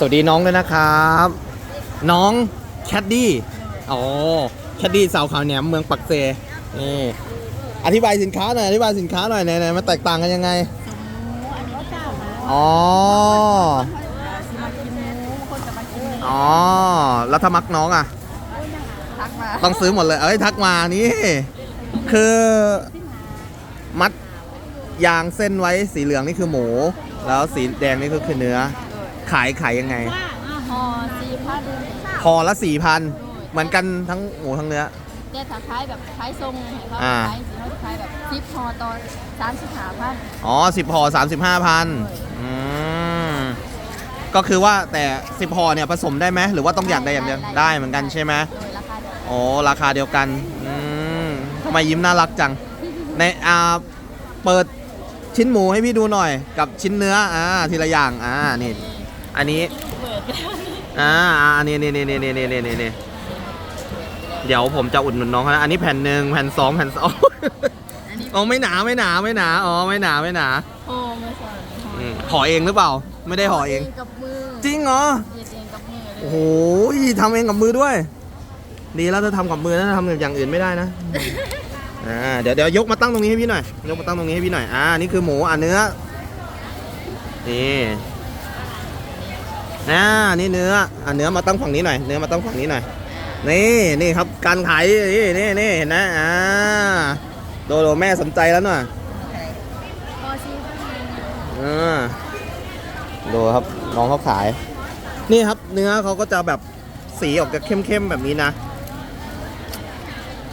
สวัสดีน้องด้วยนะครับ น้องแคดดี้อ๋อแคดดี้สาวขาวแหนมเมืองปักเซนี่อธิบายสินค้าหน่อยอธิบายสินค้าหน่อยไหนๆมันแตกต่างกันยังไงอันนี้เจ้านะอ๋อสิมากินหมูคนจะมากินเนื้ออ๋อแล้วถ้ามักน้องอะทักมาต้องซื้อหมดเลยเอ้ยทักมานี่ คือมัดยางเส้นไว้สีเหลืองนี่คือหมู แล้วสีแดงนี่ก็คือเนื้อ ขายขายยังไงห่อสี่พันพอละสี่พันเหมือนกันทั้งหมูทั้งเนื้อ แต่ถ้าขายแบบขายทรงให้เขาอ่า ขายสิเขาจะขายแบบซิปห่อตอนสามสิบห้าพันอ๋อสิบห่อสามสิบห้าพันอืมก็คือว่าแต่สิบห่อเนี่ยผสมได้ไหมหรือว่าต้องอย่างใดอย่างเดียวได้เหมือนกันใช่ไหมโดยราคาเดียวกันโอ้ราคาเดียวกันอืมทำไมยิ้มน่ารักจังในอ่าเปิดชิ้นหมูให้พี่ดูหน่อย กับชิ้นเนื้ออ่าทีละอย่างอ่านี่ อันนี้อ่าอันนี้เนี่ยเนี่ยเนี่นี่นี่ยเนี่ยเดี๋ยวผมจะอุดหนุนน้องนะอันนี้แผ่นหนึ่งแผ่นสองแผ่นสองอ๋อไม่หนาไม่หนาไม่หนาอ๋อไม่หนาไม่หนาโอ้ไม่ใช่อืห่อเองหรือเปล่า ไม่ได้ห่อเองจริงเหรอเย็องกับมือโอ้โหทำเองกับมือด้วย ดีแล้วถ้าทำกับมือนะทำอย่างอื่นไม่ได้นะอ่าเดี๋ยวเดี๋ยวยกมาตั้งตรงนี้ให้พี่หน่อยยกมาตั้งตรงนี้ให้พี่หน่อยอ่านี่คือหมูอ่าเนื้อนี่ อ่านี่เนื้ออะเนื้อมาตั้งฝั่งนี้หน่อย เนื้อมาตั้งฝั่งนี้หน่อย นี่นี่ครับการขายนี่นี่นี่เห็นนะอ่าโดโดแม่สนใจแล้วหน่อยห่อสี่พันอ่าดูครับน้องเขาขาย นี่ครับ เนื้อเขาก็จะแบบสีออกจะเข้มๆแบบนี้นะ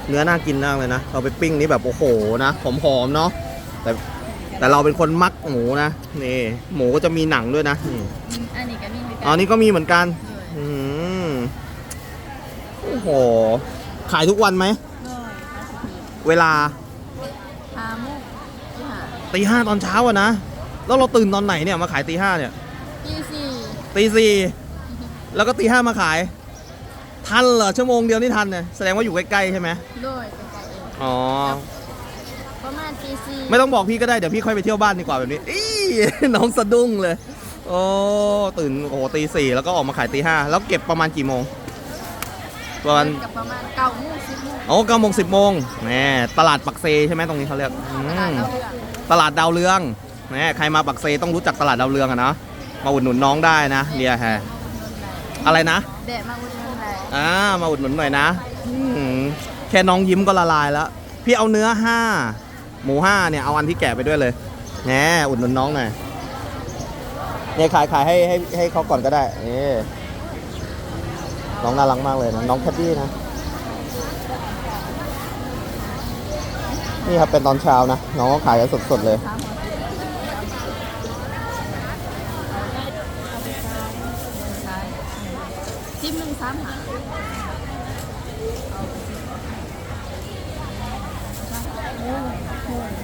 เนื้อน่ากินมากเลยนะเราไปปิ้งนี่แบบโอ้โหนะหอมๆเนาะแต่แต่เราเป็นคนมักหมูนะนี่ หมูก็จะมีหนังด้วยนะนี่อั นนี้ก็มีเหมือนกัอ๋อนี่ก็มีเหมือนกันเลยอืมโอ้โห ขายทุกวันไหม เลยห้าสิบปีเวลาหามุกที่หาตีห้าตอนเช้าอะนะ แล้วเราตื่นตอนไหนเนี่ยมาขายตีห้าเนี่ยยี่สี่ตีสี่แล้วก็ตีห้ามาขาย ทันเหรอชั่วโมงเดียวนี่ทันเนี่ยแสดงว่าอยู่ใกล้ๆใช่ไหมด้วยเป็นไก่เองอ๋อ ประมาณตีสี่ไม่ต้องบอกพี่ก็ได้ เดี๋ยวพี่ค่อยไปเที่ยวบ้านดีกว่าแบบนี้ อีน้องสะดุ้งเลย โอ้ตื่นโอ้โหตีสี่แล้วก็ออกมาขายตีห้าแล้วเก็บประมาณกี่โมง ประมาณกับประมาณเก้าโมงสิบโมงโอ้เก้าโมงสิบโมงแหมตลาดปักเซใช่ไหมตรงนี้เขาเรียกอืตลาดมเราเรื่องตลาดดาวเรืองแหมใครมาปักเซต้องรู้จักตลาดดาวเรืองอะนะมาอุดหนุนน้องได้นะเดียแฮะอะไรนะแดดมาอุดหนุนไหนอ่ามาอุดหนุนหน่อยนะอืมแค่น้องยิ้มก็ละลายแล้วพี่เอาเนื้อห้าหมูห้าเนี่ยเอาอันที่แกะไปด้วยเลยแหมอุดหนุนน้องหน่อย เนี่ยขายขายให้ให้ให้เขาก่อนก็ได้เอ้น้องน่ารักมากเลยนะน้องแคดดี้นะ นี่ครับเป็นตอนเช้านะ น้องก็ขายกันสดๆเลยจิ้มหนึ่งสามหาน้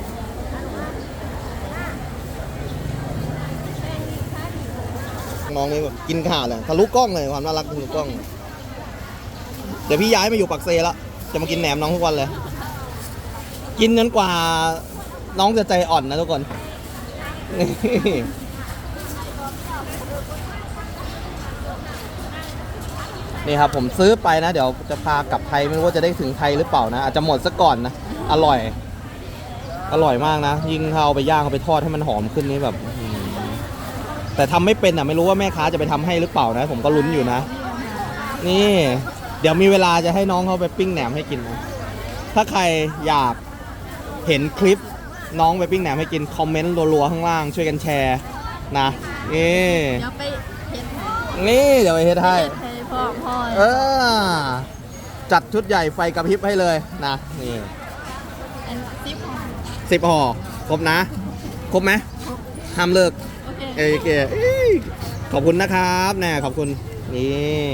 อ งนี่แบบกินขาดเลยทะลุกล้องเลยความน่ารักทะลุกล้อง เดี๋ยวพี่ย้ายมาอยู่ปักเซแล้วจะมากินแหนมน้องทุกวันเลย กินจนกว่าน้องจะใจอ่อนนะทุกคนนี่ครับผมซื้อไปนะ เดี๋ยวจะพากลับไทยไม่รู้ว่าจะได้ถึงไทยหรือเปล่านะ อาจจะหมดซะก่อนนะ อร่อย อร่อยมากนะ ยิ่งถ้าเอาไปย่างเอาไปทอดให้มันหอมขึ้นนี่แบบ แต่ทำไม่เป็นอะไม่รู้ว่าแม่ค้าจะไปทำให้หรือเปล่านะ ผมก็ลุ้นอยู่นะ นี่ เดี๋ยวมีเวลาจะให้น้องเขาไปปิ้งแหนมให้กินนะถ้าใครอยากเห็นคลิปน้องไปปิ้งแหนมให้กินคอมเมนต์รัวๆข้างล่างช่วยกันแชร์นะนี่เดี๋ยวไปเฮ็ดให้นี่เดี๋ยวไปเฮ็ดให้เฮ็ดให้พ่อพ่อเออจัดชุดใหญ่ไฟกระพริบให้เลยนะนี่อันซิปของสิบห่อครบนะ ครบไหมห้ามเลิกโอ เอเคเอ้ยขอบคุณนะครับแน่ขอบคุณนี่